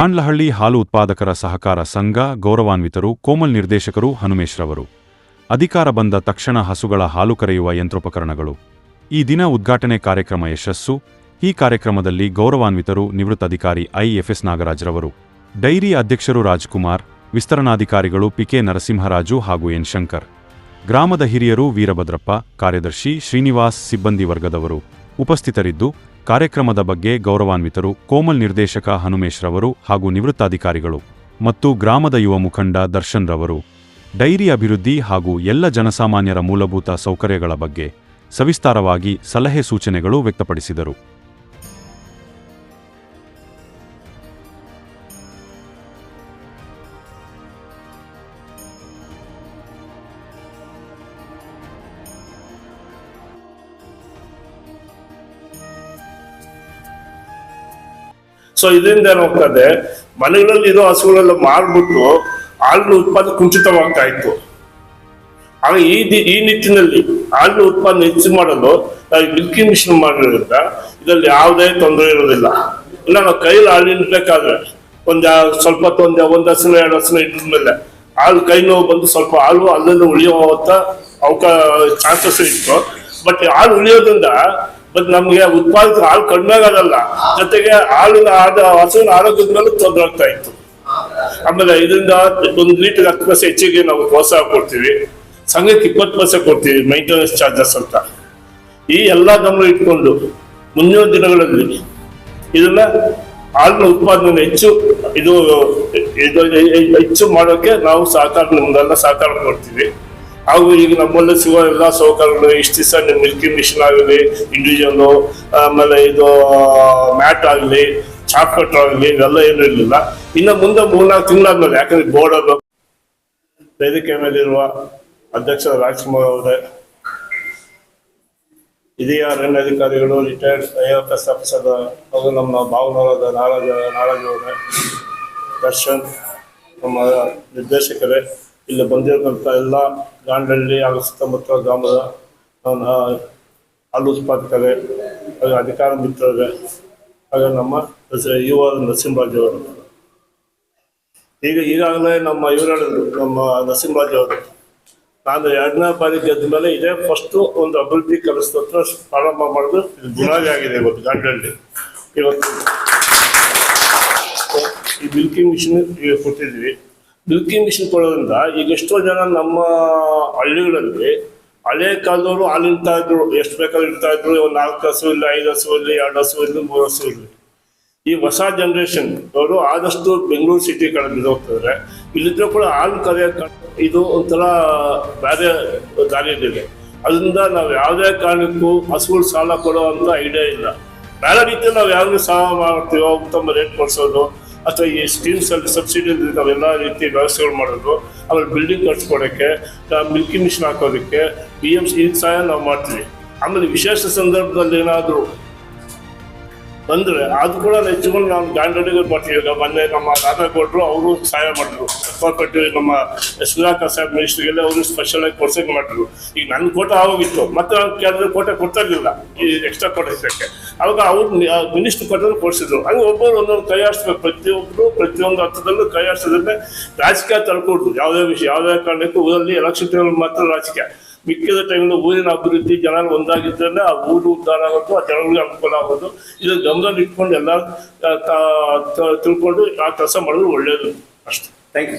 ಗಾಂಡ್ಲಹಳ್ಳಿ ಹಾಲು ಉತ್ಪಾದಕರ ಸಹಕಾರ ಸಂಘ ಗೌರವಾನ್ವಿತರು, ಕೋಮಲ್ ನಿರ್ದೇಶಕರು ಹನುಮೇಶ್ರವರು ಅಧಿಕಾರ ಬಂದ ತಕ್ಷಣ ಹಸುಗಳ ಹಾಲು ಕರೆಯುವ ಯಂತ್ರೋಪಕರಣಗಳು. ಈ ದಿನ ಉದ್ಘಾಟನೆ ಕಾರ್ಯಕ್ರಮ ಯಶಸ್ಸು. ಈ ಕಾರ್ಯಕ್ರಮದಲ್ಲಿ ಗೌರವಾನ್ವಿತರು ನಿವೃತ್ತ ಅಧಿಕಾರಿ ಐಎಫ್ಎಸ್ ನಾಗರಾಜ್ರವರು ಡೈರಿ ಅಧ್ಯಕ್ಷರು ರಾಜ್ಕುಮಾರ್, ವಿಸ್ತರಣಾಧಿಕಾರಿಗಳು ಪಿಕೆ ನರಸಿಂಹರಾಜು ಹಾಗೂ ಎನ್ ಶಂಕರ್. ಗ್ರಾಮದ ಹಿರಿಯರು ವೀರಭದ್ರಪ್ಪ, ಕಾರ್ಯದರ್ಶಿ ಶ್ರೀನಿವಾಸ್, ಸಿಬ್ಬಂದಿ ವರ್ಗದವರು ಉಪಸ್ಥಿತರಿದ್ದು ಕಾರ್ಯಕ್ರಮದ ಬಗ್ಗೆ ಗೌರವಾನ್ವಿತರು ಕೋಮಲ್ ನಿರ್ದೇಶಕ ಹನುಮೇಶ್ರವರು ಹಾಗೂ ನಿವೃತ್ತಾಧಿಕಾರಿಗಳು ಮತ್ತು ಗ್ರಾಮದ ಯುವ ಮುಖಂಡ ದರ್ಶನ್ ರವರು ಡೈರಿ ಅಭಿವೃದ್ಧಿ ಹಾಗೂ ಎಲ್ಲ ಜನಸಾಮಾನ್ಯರ ಮೂಲಭೂತ ಸೌಕರ್ಯಗಳ ಬಗ್ಗೆ ಸವಿಸ್ತಾರವಾಗಿ ಸಲಹೆ ಸೂಚನೆಗಳು ವ್ಯಕ್ತಪಡಿಸಿದರು. ಸೊ ಇದರಿಂದ ಏನಾಗ್ತದೆ, ಮನೆಗಳಲ್ಲಿ ಇರೋ ಹಸುಗಳೆಲ್ಲ ಮಾರ್ಬಿಟ್ಟು ಹಾಲಿನ ಉತ್ಪಾದನೆ ಕುಂಠಿತವಾಗ್ತಾ ಇತ್ತು. ಆಗ ಈ ಈ ನಿಟ್ಟಿನಲ್ಲಿ ಹಾಲಿನ ಉತ್ಪಾದನೆ ಹೆಚ್ಚು ಮಾಡಲು ನಾವು ಮಿಲ್ಕಿಂಗ್ ಮಿಷನ್ ಮಾಡಿರೋದ್ರಿಂದ ಇದರಲ್ಲಿ ಯಾವುದೇ ತೊಂದರೆ ಇರೋದಿಲ್ಲ. ಇಲ್ಲ, ನಾವು ಕೈಲಿ ಹಾಲು ಇಡ್ಬೇಕಾದ್ರೆ ಒಂದ್ ಸ್ವಲ್ಪ ಒಂದ್ ಒಂದ್ ಹಸಿನ, ಎರಡು ಹಸಿನ ಇಟ್ಟಿದ್ಮೇಲೆ ಹಾಲು ಕೈ ನೋವು ಬಂದು ಸ್ವಲ್ಪ ಹಾಲು ಅಲ್ಲಲ್ಲಿ ಉಳಿಯುವಂತ ಅವಕಾಶ ಚಾನ್ಸಸ್ ಇತ್ತು. ಬಟ್ ಹಾಲು ಉಳಿಯೋದ್ರಿಂದ ಬಟ್ ನಮ್ಗೆ ಉತ್ಪಾದಿತ ಹಾಲು ಕಡಿಮೆ ಆಗೋದಲ್ಲ ಜೊತೆಗೆ ಹಾಲಿನ ಆದ, ಹಸುವಿನ ಆರೋಗ್ಯದ ಮೇಲೆ ತೊಂದರೆ ಆಗ್ತಾ ಇತ್ತು. ಆಮೇಲೆ ಇದರಿಂದ ಒಂದು ಲೀಟರ್ ಹತ್ತು ಪೈಸೆ ಹೆಚ್ಚಿಗೆ ನಾವು ಪ್ರೋತ್ಸಾಹ ಕೊಡ್ತೀವಿ. ಸಂಘಕ್ಕೆ ಇಪ್ಪತ್ತು ಪೈಸೆ ಕೊಡ್ತೀವಿ ಮೈಂಟೆನೆನ್ಸ್ ಚಾರ್ಜಸ್ ಅಂತ. ಈ ಎಲ್ಲ ಗಮನ ಇಟ್ಕೊಂಡು ಮುಂದಿನ ದಿನಗಳಲ್ಲಿ ಇದನ್ನ ಹಾಲಿನ ಉತ್ಪಾದನೆ ಹೆಚ್ಚು, ಇದು ಹೆಚ್ಚು ಮಾಡೋಕೆ ನಾವು ಸಹಕಾರ ಮುಂದೆಲ್ಲ ಸಹಕಾರ ಕೊಡ್ತೀವಿ. ಹಾಗೂ ಈಗ ನಮ್ಮಲ್ಲಿ ಸಿಗೋ ಎಲ್ಲ ಸೌಕರ್ಯಗಳು ಇಷ್ಟು ದಿವಸ ಮಿಲ್ಕಿ ಮಿಷನ್ ಆಗಲಿ ಇಂಡಿವಿಜುವಲ್ ಆಮೇಲೆ ಇದು ಮ್ಯಾಟ್ ಆಗಲಿ ಚಾಕ್ಲೇಟ್ ಆಗಲಿ, ಇವೆಲ್ಲ ಏನು ಇರಲಿಲ್ಲ. ಇನ್ನು ಮುಂದೆ ಮೂರ್ನಾಲ್ಕು ತಿಂಗಳಾದ್ಮೇಲೆ, ಯಾಕಂದ್ರೆ ಬೋರ್ಡ್ ವೇದಿಕೆ ಮೇಲಿರುವ ಅಧ್ಯಕ್ಷ ರಾಜ್ಕುಮಾರ್ ಅವರೇ, ಹಿರಿಯ ಅರಣ್ಯಾಧಿಕಾರಿಗಳು retired I F S officer ಹಾಗೂ ನಮ್ಮ ಭಾವನವರಾದ ನಾರಾಜ ನಾರಾಜ್ ಅವರೇ, ದರ್ಶನ್, ನಮ್ಮ ನಿರ್ದೇಶಕರೇ ಇಲ್ಲಿ ಬಂದಿರತಕ್ಕಂಥ ಎಲ್ಲ ಗಾಂಡಳ್ಳಿ ಹಾಗೂ ಸುತ್ತಮುತ್ತ ಗ್ರಾಮದ ಹಾಲು ಉತ್ಪಾದಕರೇ, ಹಾಗೆ ಅಧಿಕಾರ ಮಿತ್ರರೇ, ಹಾಗೆ ನಮ್ಮ ಯುವ ನರಸಿಂಹರಾಜ್ ಅವರು. ಈಗ ಈಗಾಗಲೇ ನಮ್ಮ ಇವರು ಹೇಳಿದ್ರು, ನಮ್ಮ ನರಸಿಂಹರಾಜ್ ಅವರು, ನಾನು ಎರಡನೇ ಬಾರಿ ಗೆದ್ದ ಮೇಲೆ ಇದೇ ಫಸ್ಟ್ ಒಂದು ಅಭಿವೃದ್ಧಿ ಕೆಲಸದ ಹತ್ರ ಪ್ರಾರಂಭ ಮಾಡೋದು ಇದು ಬುನಾದಿ ಆಗಿದೆ ಇವತ್ತು ಗಾಂಡಳ್ಳಿ ಇವತ್ತು ಈ ಮಿಲ್ಕಿಂಗ್ ಮಿಷಿನ್ ಕೊಟ್ಟಿದ್ವಿ ಮಿಲ್ಕಿಂಗ್ ಮಿಷಿನ್ ಕೊಡೋದ್ರಿಂದ ಈಗ ಎಷ್ಟೋ ಜನ ನಮ್ಮ ಹಳ್ಳಿಗಳಲ್ಲಿ ಹಳೆ ಕಾಲದವರು ಹಾಲು ಇದ್ರು. ಎಷ್ಟು ಬೇಕಾದ್ರೂ ಇಡ್ತಾ ಇದ್ರು. ಒಂದು ನಾಲ್ಕು ಹಸು ಇಲ್ಲ ಐದು ಹಸು ಇರಲಿ, ಎರಡು ಹಸು ಇರಲಿ, ಮೂರು ಹಸು ಇರಲಿ. ಈ ಹೊಸ ಜನರೇಷನ್ ಅವರು ಆದಷ್ಟು ಬೆಂಗಳೂರು ಸಿಟಿ ಕಡೆ ಬಿದ್ದೋಗ್ತಿದ್ರೆ ಇಲ್ಲಿದ್ರೆ ಕೂಡ ಹಾಲು ಕರೆಯೋಕೆ ಇದು ಒಂಥರ ಬೇರೆ ದಾರಿಯಲ್ಲಿದೆ ಅದರಿಂದ ನಾವು ಯಾವುದೇ ಕಾರಣಕ್ಕೂ ಹಸುಗಳು ಸಾಲ ಕೊಡೋ ಅಂತ ಐಡಿಯಾ ಇಲ್ಲ. ಬೇರೆ ರೀತಿಯಲ್ಲಿ ನಾವು ಯಾವ ಸಾಲ ಮಾಡ್ತೀವೋ ಉತ್ತಮ ರೇಟ್ ಕೊಡಿಸೋದು. ಅಥವಾ ಈ ಸ್ಕೀಮ್ಸ್ ಅಲ್ಲಿ ಸಬ್ಸಿಡಿ ನಾವೆಲ್ಲ ರೀತಿ ವ್ಯವಸ್ಥೆಗಳು ಮಾಡೋದು. ಆಮೇಲೆ ಬಿಲ್ಡಿಂಗ್ ಕಟ್ಸ್ಕೊಡೋಕ್ಕೆ ಮಿಲ್ಕಿ ಮಿಷನ್ ಹಾಕೋದಕ್ಕೆ ಬಿ ಎಂ ಸಿ ಸಹಾಯ ನಾವು ಮಾಡ್ತೀವಿ. ಆಮೇಲೆ ವಿಶೇಷ ಸಂದರ್ಭದಲ್ಲಿ ಏನಾದರೂ ಬಂದ್ರೆ ಅದು ಕೂಡ ನೆಚ್ಚಿಕೊಂಡು ನಾವು ಗಾಂಡಡಿಗೆ ಮಾಡ್ತೀವಿ ಈಗ ಮೊನ್ನೆ ನಮ್ಮ ಕೊಟ್ಟರು ಅವರು ಸಹಾಯ ಮಾಡಿದ್ರು. ಕೊಟ್ಟು ನಮ್ಮ ಸುಧಾಕರ್ ಸಾಹೇಬ್ ಮಿನಿಸ್ಟ್ರಿಗೆಲ್ಲ ಅವರು ಸ್ಪೆಷಲ್ ಆಗಿ ಕೊಡ್ಸಕ್ ಮಾಡಿದ್ರು. ಈಗ ನನ್ನ ಕೋಟ ಆಗೋಗಿತ್ತು. ಮತ್ತೆ ನಾನು ಕೇಳಿದ್ರೆ, ಕೋಟೆ ಕೊಡ್ತಾ ಇರಲಿಲ್ಲ ಈ ಎಕ್ಸ್ಟ್ರಾ ಕೋಟೆ ಇದಕ್ಕೆ ಅವಾಗ ಅವ್ರು ಮಿನಿಸ್ಟ್ರ್ ಕೊಟ್ಟರು ಕೊಡಿಸಿದ್ರು. ಹಂಗೆ ಒಬ್ಬರು ಒಂದೊಂದು ಕೈ ಪ್ರತಿಯೊಬ್ಬರು ಪ್ರತಿಯೊಂದು ಹಂತದಲ್ಲೂ ಕೈ ಆಡಿಸೋದ್ರಿಂದ ರಾಜಕೀಯ ತಳ್ಕೊಡ್ರು ಯಾವುದೇ ವಿಷಯ, ಯಾವುದೇ ಕಾರಣಕ್ಕೂ ಊರಲ್ಲಿ ಎಲೆಕ್ಷನ್ ಮಾತ್ರ ರಾಜಕೀಯ. ಮಿಕ್ಕಿದ ಟೈಮಲ್ಲಿ ಊರಿನ ಅಭಿವೃದ್ಧಿ ಜನ ಒಂದಾಗಿದ್ದರೆ ಆ ಊರು ಉದ್ಧಾರ ಆಗೋದು, ಆ ಜನಗಳಿಗೆ ಅನುಕೂಲ ಆಗೋದು. ಇದನ್ನ ಗಮನ ಇಟ್ಕೊಂಡು ಎಲ್ಲ ತಿಳ್ಕೊಂಡು ಆ ಕೆಲಸ ಮಾಡೋದು ಒಳ್ಳೆಯದು ಅಷ್ಟೇ. ಥ್ಯಾಂಕ್ ಯು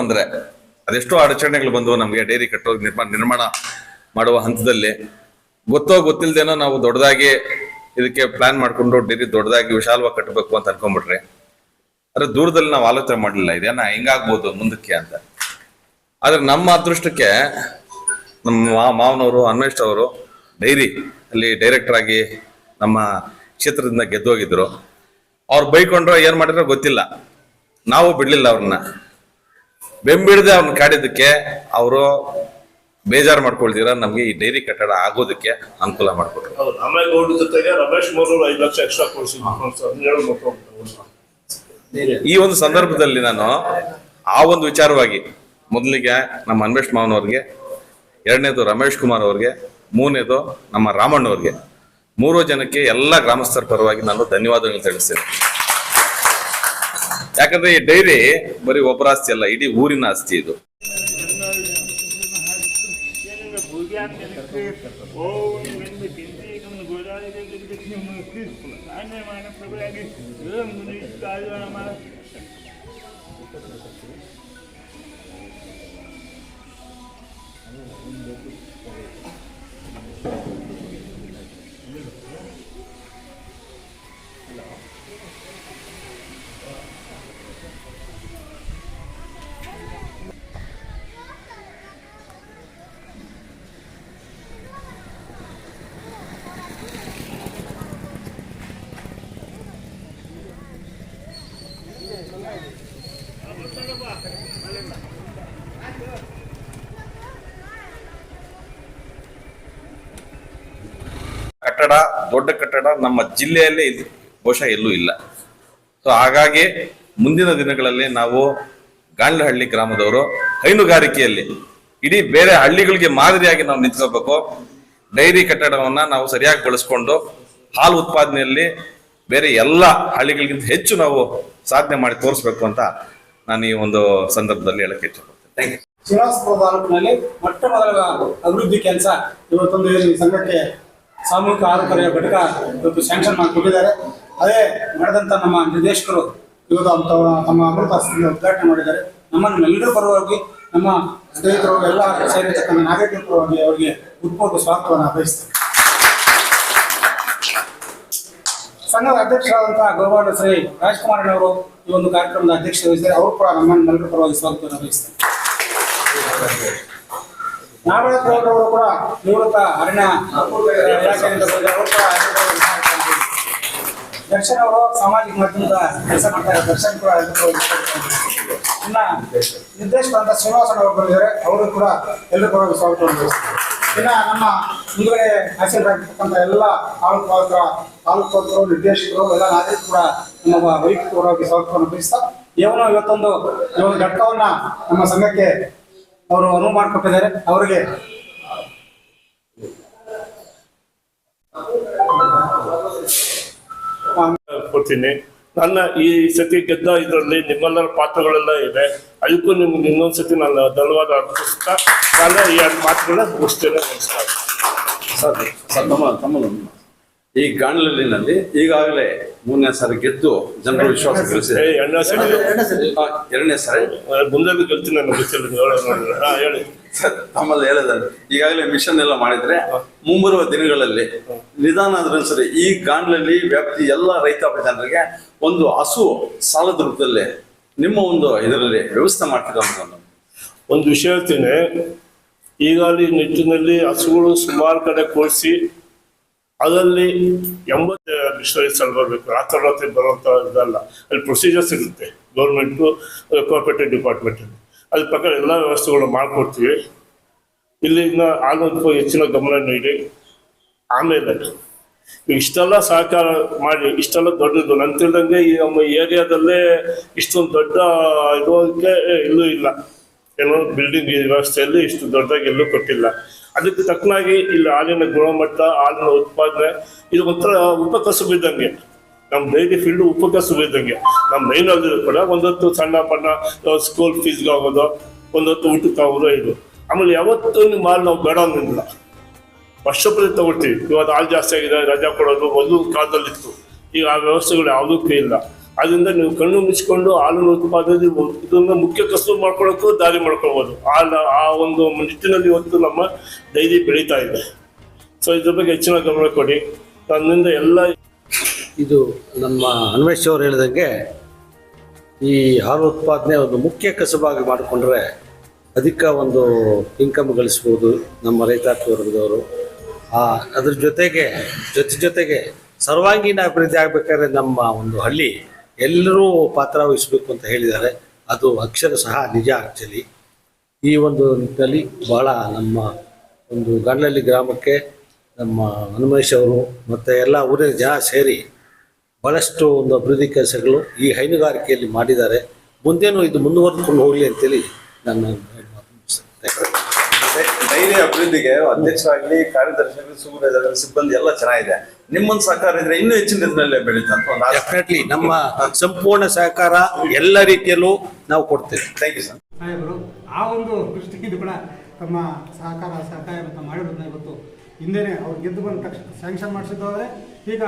ಅಂದ್ರೆ ಅದೆಷ್ಟೋ ಅಡಚಣೆಗಳು ಬಂದು ನಮಗೆ ಡೈರಿ ಕಟ್ಟೋ ನಿರ್ಮಾಣ ನಿರ್ಮಾಣ ಮಾಡುವ ಹಂತದಲ್ಲಿ ಗೊತ್ತೋ ಗೊತ್ತಿಲ್ದೇನೋ ನಾವು ದೊಡ್ಡದಾಗಿ ಇದಕ್ಕೆ ಪ್ಲಾನ್ ಮಾಡ್ಕೊಂಡು ಡೈರಿ ದೊಡ್ಡದಾಗಿ ವಿಶಾಲವಾಗಿ ಕಟ್ಟಬೇಕು ಅಂತ ಅನ್ಕೊಂಡ್ಬಿಟ್ರೆ ಆದ್ರೆ ದೂರದಲ್ಲಿ ನಾವು ಆಲೋಚನೆ ಮಾಡಲಿಲ್ಲ. ಇದೇನ ಹೆಂಗಾಗ್ಬೋದು ಮುಂದಕ್ಕೆ ಅಂತ. ಆದ್ರೆ ನಮ್ಮ ಅದೃಷ್ಟಕ್ಕೆ ನಮ್ಮ ಮಾವನವರು, ಅನ್ವೇಷ್ ಅವರು ಡೈರಿ ಅಲ್ಲಿ ಡೈರೆಕ್ಟರ್ ಆಗಿ ನಮ್ಮ ಕ್ಷೇತ್ರದಿಂದ ಗೆದ್ದೋಗಿದ್ರು. ಅವ್ರು ಬೈಕೊಂಡ್ರೆ ಏನ್ ಮಾಡಿದ್ರೆ ಗೊತ್ತಿಲ್ಲ. ನಾವು ಬಿಡ್ಲಿಲ್ಲ ಅವ್ರನ್ನ. ಬೆಂಬಿಡದೆ ಅವ್ನ ಕಾಡಿದ್ದಕ್ಕೆ ಅವರು ಬೇಜಾರು ಮಾಡ್ಕೊಳ್ತೀರ ನಮ್ಗೆ ಈ ಡೈರಿ ಕಟ್ಟಡ ಆಗೋದಕ್ಕೆ ಅನುಕೂಲ ಮಾಡ್ಕೊಟ್ರು. ಹೌದು ರಾಮೇಗೌಡ ಜೊತೆಗೆ ರಮೇಶ್ ಮೋರ್ ಐದು ಲಕ್ಷ ಎಕ್ಸ್ಟ್ರಾ ಕೊಡ್ಸಿದ್ರು. ಈ ಒಂದು ಸಂದರ್ಭದಲ್ಲಿ ನಾನು ಆ ಒಂದು ವಿಚಾರವಾಗಿ ಮೊದಲಿಗೆ ನಮ್ಮ ಅನ್ವೇಷ್ ಮಾವನ್ ಅವ್ರಿಗೆ ಎರಡನೇದು ರಮೇಶ್ ಕುಮಾರ್ ಅವ್ರಿಗೆ ಮೂರನೇದು ನಮ್ಮ ರಾಮಣ್ಣ ಅವ್ರಿಗೆ ಮೂರು ಜನಕ್ಕೆ ಎಲ್ಲ ಗ್ರಾಮಸ್ಥರ ಪರವಾಗಿ ನಾನು ಧನ್ಯವಾದಗಳನ್ನು ತಿಳಿಸ್ತೇನೆ. ಯಾಕಂದ್ರೆ ಈ ಡೈರಿ ಬರೀ ಒಬ್ಬರ ಆಸ್ತಿ ಅಲ್ಲ ಇಡೀ ಊರಿನ ಆಸ್ತಿ ಇದು. ಕಟ್ಟಡ, ದೊಡ್ಡ ಕಟ್ಟಡ ನಮ್ಮ ಜಿಲ್ಲೆಯಲ್ಲೇ ಇದೆ. ಬಹುಶಃ ಎಲ್ಲೂ ಇಲ್ಲ. ಸೊ ಹಾಗಾಗಿ ಮುಂದಿನ ದಿನಗಳಲ್ಲಿ ನಾವು ಗಾಂಡ್ಲಹಳ್ಳಿ ಗ್ರಾಮದವರು ಹೈನುಗಾರಿಕೆಯಲ್ಲಿ ಇಡೀ ಬೇರೆ ಹಳ್ಳಿಗಳಿಗೆ ಮಾದರಿಯಾಗಿ ನಾವು ನಿಂತ್ಕೋಬೇಕು. ಡೈರಿ ಕಟ್ಟಡವನ್ನ ನಾವು ಸರಿಯಾಗಿ ಬಳಸ್ಕೊಂಡು ಹಾಲು ಉತ್ಪಾದನೆಯಲ್ಲಿ ಬೇರೆ ಎಲ್ಲ ಹಳ್ಳಿಗಳಿಗಿಂತ ಹೆಚ್ಚು ನಾವು ಸಾಧನೆ ಮಾಡಿ ತೋರಿಸ್ಬೇಕು ಅಂತ ನಾನು ಈ ಒಂದು ಸಂದರ್ಭದಲ್ಲಿ ಹೇಳಕ್ಕೆ ಇಷ್ಟಪಡ್ತೇನೆ. ಶ್ರೀನಿವಾಸಪುರ ತಾಲೂಕಿನಲ್ಲಿ ಮೊಟ್ಟ ಮೊದಲ ಅಭಿವೃದ್ಧಿ ಕೆಲಸ ಇವತ್ತೊಂದು ಸಂಘಕ್ಕೆ ಸಾಮೂಹಿಕ ಆರೋಗ್ಯ ಘಟಕ ಇವತ್ತು ಸ್ಯಾಂಕ್ಷನ್ ಮಾಡಿಕೊಂಡಿದ್ದಾರೆ ಅದೇ ನಡೆದಂತ ನಮ್ಮ ನಿರ್ದೇಶಕರು ಇವತ್ತು ತಮ್ಮ ಅಮೃತ ಉದ್ಘಾಟನೆ ಮಾಡಿದ್ದಾರೆ. ನಮ್ಮನ್ನು ಎಲ್ಲರ ಪರವಾಗಿ ನಮ್ಮ ಸ್ನೇಹಿತರು ಎಲ್ಲ ಸೇರಿರ್ತಕ್ಕಂಥ ನಾಗರಿಕರ ಪರವಾಗಿ ಅವರಿಗೆ ಉತ್ಪೂರ್ವ ಸ್ವಾಗತವನ್ನು ಅರ್ಪಿಸ್ತೇನೆ. ಸಂಘದ ಅಧ್ಯಕ್ಷರಾದಂತಹ ಗೌರವಾಡ ಶ್ರೀ ರಾಜ್ಕುಮಾರನವರು ಈ ಒಂದು ಕಾರ್ಯಕ್ರಮದ ಅಧ್ಯಕ್ಷತೆ ವಹಿಸಿದ್ದಾರೆ ಅವರು ಕೂಡ ನಮ್ಮನ್ನೆಲ್ಲರ ಪರವಾಗಿ ಸ್ವಾಗತವನ್ನು ವಹಿಸ್ತಾರೆ ನಾಗರಾಜ್ ಅವರು ಕೂಡ ನಿವೃತ್ತ ಅರಣ್ಯ. ಅವರು. ದರ್ಶನ್ ಅವರು ಸಾಮಾಜಿಕ ಮಾಧ್ಯಮದ ಕೆಲಸ ಮಾಡ್ತಾರೆ ದರ್ಶನ್ ಕೂಡ. ಇನ್ನ ನಿರ್ದೇಶಕರಾದ ಶ್ರೀನಿವಾಸನ್ ಅವರು ಬಂದಿದ್ದಾರೆ ಅವರು ಕೂಡ ಎಲ್ಲರೂ ಪರವಾಗಿ ಸ್ವಾಗತವನ್ನು ಬಯಸ್ತಾರೆ ಇನ್ನ ನಮ್ಮ ಬ್ಯಾಂಕ್ ಎಲ್ಲ ತಾಲೂಕು ಪಾಲಕರ ನಿರ್ದೇಶಕರು, ಎಲ್ಲ ನಾಗರಿಕ ಕೂಡ ನಮ್ಮ ವೈಯಕ್ತಿಕವಾಗಿ ಸ್ವಾಗತವನ್ನು ಬಯಸ್ತಾ ಏನೋ ಇವತ್ತೊಂದು ಈ ಒಂದು ಘಟಕವನ್ನ ನಮ್ಮ ಸಂಘಕ್ಕೆ ಅವರು ಅನುವು ಮಾಡಿಕೊಟ್ಟಿದ್ದಾರೆ. ಅವರಿಗೆ ಕೊಡ್ತೀನಿ. ನನ್ನ ಈ ಸತಿ ಗೆದ್ದ ಇದರಲ್ಲಿ ನಿಮ್ಮೆಲ್ಲರ ಪಾತ್ರಗಳೆಲ್ಲ ಇದೆ. ಅದಕ್ಕೂ ನಿಮ್ಗೆ ಇನ್ನೊಂದ್ಸತಿ ನಾನು ದಳವಾದ ಅರ್ಪಿಸ್ತಾ ನಾನು ಈ ಎರಡು ಮಾತುಗಳನ್ನ ಮುಗಿಸ್ತೇನೆ. ಸರ್ ಸರ್ ತಮ್ಮ ತಮ್ಮದೊಂದು ಈ ಗಾಣಲಿನಲ್ಲಿ ಈಗಾಗಲೇ ಮೂರನೇ ಸಾರಿ ಗೆದ್ದು ಜನರ ವಿಶ್ವಾಸ ಗಳಿಸಿದೆ ಎರಡನೇ ಸಾರಿ. ಎರಡನೇ ಸಾರಿ. ಮುಂದೆ ಗೆಲ್ತೀನಿ ನಾನು ಹೇಳಿ. ತಮ್ಮಲ್ಲಿ ಹೇಳಿದ್ದಾರೆ ಈಗಾಗಲೇ ಮಿಷನ್ ಎಲ್ಲ ಮಾಡಿದ್ರೆ ಮುಂಬರುವ ದಿನಗಳಲ್ಲಿ ನಿಧಾನ ಆದ್ರೂ ಸರಿ ಈ ಗಾಂಡ್ಲಲ್ಲಿ ವ್ಯಾಪ್ತಿ ಎಲ್ಲ ರೈತಾಪಿ ಜನರಿಗೆ ಒಂದು ಹಸು ಸಾಲದ ರೂಪದಲ್ಲಿ ನಿಮ್ಮ ಒಂದು ಇದರಲ್ಲಿ ವ್ಯವಸ್ಥೆ ಮಾಡ್ತಿದ್ದಾರೆ ಅಂತ ಒಂದು ವಿಷಯ ಹೇಳ್ತೇನೆ. ಈಗಾಗಲೇ ನಿಟ್ಟಿನಲ್ಲಿ ಹಸುಗಳು ಸುಮಾರು ಕಡೆ ಕೋರಿಸಿ ಅದರಲ್ಲಿ ಎಂಬತ್ತು ಮಿಷನರೀಸ್ ಬರಬೇಕು. ಆ ಥರ ಬರುವಂಥ ಇದಲ್ಲ. ಅಲ್ಲಿ ಪ್ರೊಸೀಜರ್ಸ್ ಇರುತ್ತೆ ಗೌರ್ಮೆಂಟು ಕೋಆಪರೇಟಿವ್ ಡಿಪಾರ್ಟ್ಮೆಂಟಲ್ಲಿ ಅದ್ರ ಪ್ರಕಾರ ಎಲ್ಲ ವ್ಯವಸ್ಥೆಗಳು ಮಾಡಿಕೊಡ್ತೀವಿ. ಇಲ್ಲಿನ ಇನ್ನು ಹೆಚ್ಚಿನ ಗಮನ ನೀಡಿ ಆಮೇಲೆ ಇಷ್ಟೆಲ್ಲ ಸಹಕಾರ ಮಾಡಿ, ಇಷ್ಟೆಲ್ಲ ದೊಡ್ಡದು ನನ್ನ ತಿಳಿದಂಗೆ ಈ ನಮ್ಮ ಏರಿಯಾದಲ್ಲೇ ಇಷ್ಟೊಂದು ದೊಡ್ಡ ಇರೋದಕ್ಕೆ ಇಲ್ಲೂ ಇಲ್ಲ. ಏನೋ ಬಿಲ್ಡಿಂಗ್ ವ್ಯವಸ್ಥೆಯಲ್ಲಿ ಇಷ್ಟು ದೊಡ್ಡದಾಗಿ ಎಲ್ಲೂ ಕೊಟ್ಟಿಲ್ಲ. ಅದಕ್ಕೆ ತಕ್ಕನಾಗಿ ಇಲ್ಲಿ ಹಾಲಿನ ಗುಣಮಟ್ಟ, ಹಾಲಿನ ಉತ್ಪಾದನೆ, ಇದು ಒಂಥರ ಉಪಕಸಬು ಇದ್ದಂಗೆ ನಮ್ಮ ಡೈಲಿ ಫೀಲ್ಡ್ ಉಪಕಸಬು ನಮ್ಮ ನಮ್ಮ ಆಗಿದ್ರು ಕೂಡ ಒಂದೊತ್ತು ಸಣ್ಣ ಪಣ್ಣ ಸ್ಕೂಲ್ ಫೀಸ್ಗೆ ಆಗೋದು, ಒಂದೊತ್ತು ಊಟಕ್ಕೆ ಆಗೋದು ಇದು. ಆಮೇಲೆ ಯಾವತ್ತೂ ನಿಮ್ಮ ಮಾಲ್ ನಾವು ಬೇಡ ಅನ್ನೋದಿಲ್ಲ ಪ್ರತಿ ತಗೊಳ್ತೀವಿ. ಇವತ್ತು ಹಾಲು ಜಾಸ್ತಿ ಆಗಿದೆ, ರಜಾ ಕೊಡೋದು, ಮೊದಲು ಕಾಲದಲ್ಲಿತ್ತು. ಈಗ ಆ ವ್ಯವಸ್ಥೆಗಳು ಯಾವುದಕ್ಕೂ ಇಲ್ಲ. ಅದರಿಂದ ನೀವು ಕಣ್ಣು ಮುಚ್ಕೊಂಡು ಹಾಲು ಉತ್ಪಾದನೆ ಇದನ್ನು ಮುಖ್ಯ ಕಸ್ತು ಮಾಡ್ಕೊಳ್ಳೋಕ್ಕೂ ದಾರಿ ಮಾಡ್ಕೊಳ್ಬೋದು. ಹಾಲು, ಆ ಒಂದು ನಿಟ್ಟಿನಲ್ಲಿ ಇವತ್ತು ನಮ್ಮ ಡೈರಿ ಬೆಳೀತಾ ಇದೆ. ಸೊ ಇದ್ರ ಬಗ್ಗೆ ಹೆಚ್ಚಿನ ಗಮನ ಕೊಡಿ. ನನ್ನಿಂದ ಎಲ್ಲ ಇದು ನಮ್ಮ ಅನ್ವೇಶ್ ಅವರು ಹೇಳಿದಂಗೆ ಈ ಹಾಲು ಉತ್ಪಾದನೆ ಒಂದು ಮುಖ್ಯ ಕಸಬಾಗಿ ಮಾಡಿಕೊಂಡ್ರೆ ಅಧಿಕ ಒಂದು ಇನ್ಕಮ್ ಗಳಿಸ್ಬೋದು ನಮ್ಮ ರೈತಾಪಿ ವರ್ಗದವರು. ಅದ್ರ ಜೊತೆಗೆ, ಜೊತೆ ಜೊತೆಗೆ ಸರ್ವಾಂಗೀಣ ಅಭಿವೃದ್ಧಿ ಆಗಬೇಕಾದ್ರೆ ನಮ್ಮ ಒಂದು ಹಳ್ಳಿ ಎಲ್ಲರೂ ಪಾತ್ರ ವಹಿಸಬೇಕು ಅಂತ ಹೇಳಿದ್ದಾರೆ. ಅದು ಅಕ್ಷರ ಸಹ ನಿಜ ಆಕ್ಚುಲಿ ಈ ಒಂದು ನಿಟ್ಟಿನಲ್ಲಿ ಬಹಳ ನಮ್ಮ ಒಂದು ಗಂಡಲಲ್ಲಿ ಗ್ರಾಮಕ್ಕೆ ನಮ್ಮ ಹನುಮೇಶ್ ಅವರು ಮತ್ತು ಎಲ್ಲ ಊರಿನ ಜನ ಸೇರಿ ಭಾಳಷ್ಟು ಒಂದು ಅಭಿವೃದ್ಧಿ ಕೆಲಸಗಳು ಈ ಹೈನುಗಾರಿಕೆಯಲ್ಲಿ ಮಾಡಿದ್ದಾರೆ. ಮುಂದೇನು ಇದು ಮುಂದುವರೆದುಕೊಂಡು ಹೋಗಲಿ ಅಂತೇಳಿ ನನ್ನ ಡೈರಿ ಅಭಿವೃದ್ಧಿಗೆ ಆಗಲಿ ಕಾರ್ಯದರ್ಶಿ ಸೂರ್ಯ ಸಿಬ್ಬಂದಿ ಎಲ್ಲ ಚೆನ್ನಾಗಿದೆ. ನಿಮ್ಮೊಂದು ಸಹಕಾರ ಇದ್ರೆ ಇನ್ನೂ ಹೆಚ್ಚಿನ ದಿನದಲ್ಲೇ ಬೆಳೀತಾ ಡೆಫಿನೆಟ್ಲಿ ನಮ್ಮ ಸಂಪೂರ್ಣ ಸಹಕಾರ ಎಲ್ಲ ರೀತಿಯಲ್ಲೂ ನಾವು ಕೊಡ್ತೇವೆ. ಥ್ಯಾಂಕ್ ಯು ಸರ್ ಸಾಹೇಬರು ಆ ಒಂದು ದೃಷ್ಟಿಯಿಂದ ಕೂಡ ತಮ್ಮ ಸಹಕಾರ ಸಹಕಾರ ಅಂತ ಮಾಡಿರೋದನ್ನ ಇವತ್ತು ಹಿಂದೆನೇ ಅವ್ರು ಗೆದ್ದು ಬಂದ ತಕ್ಷಣ ಸ್ಯಾಂಕ್ಷನ್ ಮಾಡಿಸಿದ್ದಾರೆ ಈಗ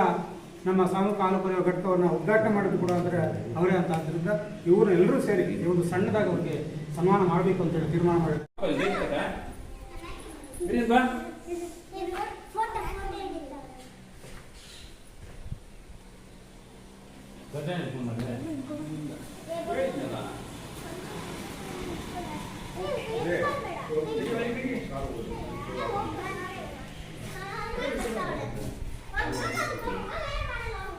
ನಮ್ಮ ಸಾಮೂಹಿಕ ಕರೆಯುವ ಘಟಕವನ್ನು ಉದ್ಘಾಟನೆ ಮಾಡೋದು ಕೂಡ ಅಂದರೆ ಅವರೇ ಅಂತ. ಆದ್ದರಿಂದ ಇವರು ಎಲ್ಲರೂ ಸೇರಿ ಒಂದು ಸಣ್ಣದಾಗಿ ಅವರಿಗೆ ಸನ್ಮಾನ ಮಾಡಬೇಕು ಅಂತೇಳಿ ತೀರ್ಮಾನ ಮಾಡಿದ್ರು.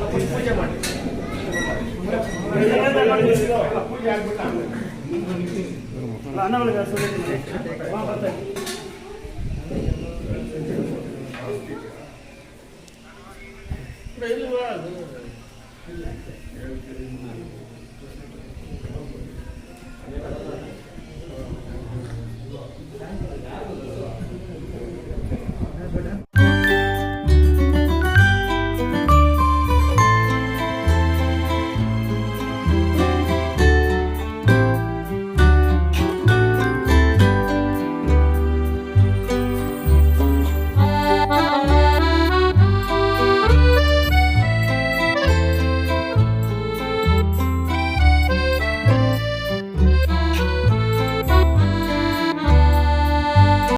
ಪೂಜೆ ಮಾಡಿ. ಪೂಜೆ ಆಗ್ಬಿಟ್ಟು ಅನ್ನ ಒಳಗೆ ಬರ್ತಾ